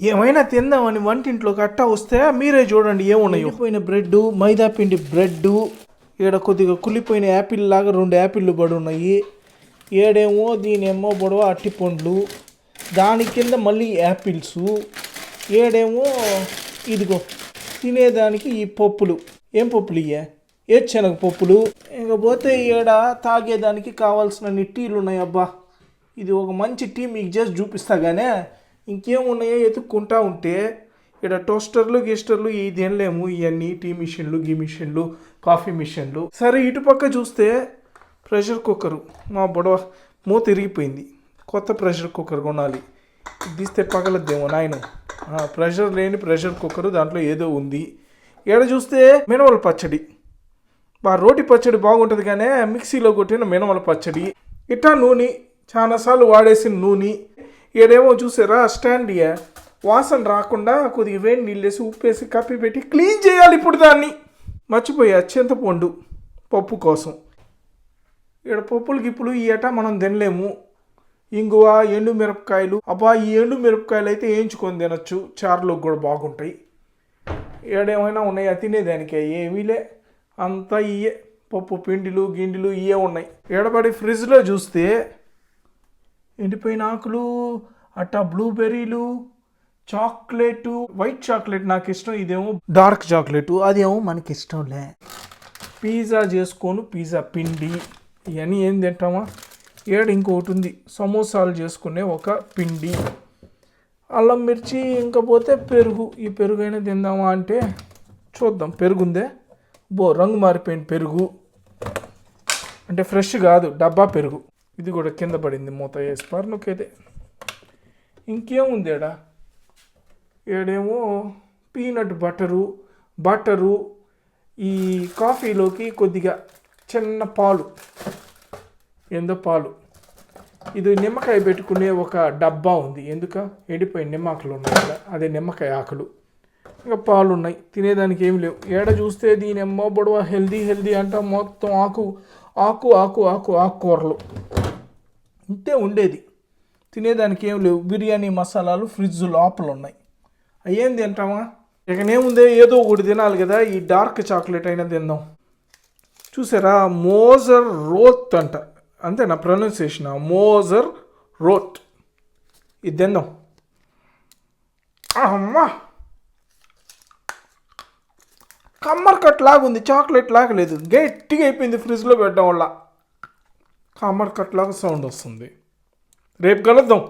ఏమైనా తిందామని వంటింట్లో కట్టా వస్తే మీరే చూడండి ఏమున్నాయో. పోయిన బ్రెడ్ మైదా పిండి బ్రెడ్ ఈడ కొద్దిగా కుళ్ళిపోయిన యాపిల్ లాగా రెండు యాపిళ్ళు పడి ఉన్నాయి. ఏడేమో దీనేమో బొడవ అట్టి పండ్లు దాని కింద మళ్ళీ యాపిల్స్. ఏడేమో ఇదిగో తినేదానికి ఈ పప్పులు. ఏం పప్పులు ఇయ్యే? ఏ శనగ పప్పులు. ఇకపోతే ఈడ తాగేదానికి కావాల్సిన టీలు ఉన్నాయి అబ్బా. ఇది ఒక మంచి టీ మీకు చేసి చూపిస్తా ఇంకేమున్నాయో ఎత్తుక్కుంటా ఉంటే ఇక్కడ టోస్టర్లు గిస్టర్లు ఈ తినలేము ఇవన్నీ టీ మిషన్లు గీ మిషన్లు కాఫీ మిషన్లు. సరే ఇటుపక్క చూస్తే ప్రెషర్ కుక్కరు. మా బొడవ మూత తిరిగిపోయింది కొత్త ప్రెషర్ కుక్కర్ కొనాలి. ఇదిస్తే తీస్తే పగలద్దేమో నాయన. ప్రెషర్ లేని ప్రెషర్ కుక్కర్ దాంట్లో ఏదో ఉంది. ఇక్కడ చూస్తే మినవల పచ్చడి. బా రోటి పచ్చడి బాగుంటుంది కానీ మిక్సీలో కొట్టిన మినవల పచ్చడి. ఇట్టా నూనె చాలాసార్లు వాడేసిన నూనె ఈడేమో చూసారా? స్టాండ్ వాసన రాకుండా కొద్దిగా వేడి నీళ్ళు వేసి కప్పి పెట్టి క్లీన్ చేయాలి ఇప్పుడు దాన్ని. మర్చిపోయా చింతపండు పప్పు కోసం. ఇక్కడ పప్పులు గిప్పులు ఈ ఏటా మనం తినలేము. ఇంగువ ఎండు మిరపకాయలు. అబ్బా ఈ ఎండు మిరపకాయలు అయితే వేయించుకొని తినొచ్చు. చారులోకి కూడా బాగుంటాయి. ఏడేమైనా ఉన్నాయా? తినేదానికి ఏమీలే అంతా ఇయే పప్పు పిండిలు గిండిలు ఇయే ఉన్నాయి. ఎడబడి ఫ్రిడ్జ్లో చూస్తే ఎండిపోయిన ఆకులు అట్టా బ్లూబెర్రీలు చాక్లెట్ వైట్ చాక్లెట్ నాకు ఇష్టం ఇదేమో డార్క్ చాక్లెట్ అదేమో మనకి ఇష్టంలే పిజ్జా చేసుకోను పిజ్జా పిండి. ఇవన్నీ ఏం తింటామా? ఏడు ఇంకొకటి ఉంది సమోసాలు చేసుకునే ఒక పిండి. అల్లం మిర్చి ఇంకా పోతే పెరుగు. ఈ పెరుగు అయినా తిందామా అంటే చూద్దాం. పెరుగుందే? బో రంగు మారిపోయిన పెరుగు. అంటే ఫ్రెష్ కాదు డబ్బా పెరుగు. ఇది కూడా కింద పడింది మూత వేసి. పర్నుకైతే ఇంకేముంది ఏడా ఏడేమో పీనట్ బటరు బటరు ఈ కాఫీలోకి కొద్దిగా చిన్న పాలు ఏందో పాలు. ఇది నిమ్మకాయ పెట్టుకునే ఒక డబ్బా ఉంది. ఎందుక? ఎండిపోయిన నిమ్మకాయలు ఉన్నాయి కదా అదే నిమ్మకాయ ఆకులు. ఇంకా పాలు ఉన్నాయి. తినేదానికి ఏమి లేవు. ఏడ చూస్తే దీని ఎమ్మో బొడవ హెల్దీ హెల్దీ అంట. మొత్తం ఆకు ఆకు ఆకు ఆకు ఆకుకూరలు ఇంతే ఉండేది. తినేదానికి ఏం లేవు. బిర్యానీ మసాలాలు ఫ్రిడ్జ్ లోపల ఉన్నాయి అయ్యేం తింటామా ఇకనేముందే ఏదో ఒకటి తినాలి కదా. ఈ డార్క్ చాక్లెట్ అయినా తిందాం. చూసారా? మోజర్ రోత్ అంట. అంతే నా ప్రొనౌన్సియేషన్ మోజర్ రోత్. ఇది తిందాం. అమ్మా! కమ్మర్ కట్ లాగుంది. చాక్లెట్ లాగా లేదు గట్టిగా అయిపోయింది ఫ్రిడ్జ్లో పెట్టడం వల్ల. కామర్ కట్లాగా సౌండ్ వస్తుంది. రేపు కలుద్దాం.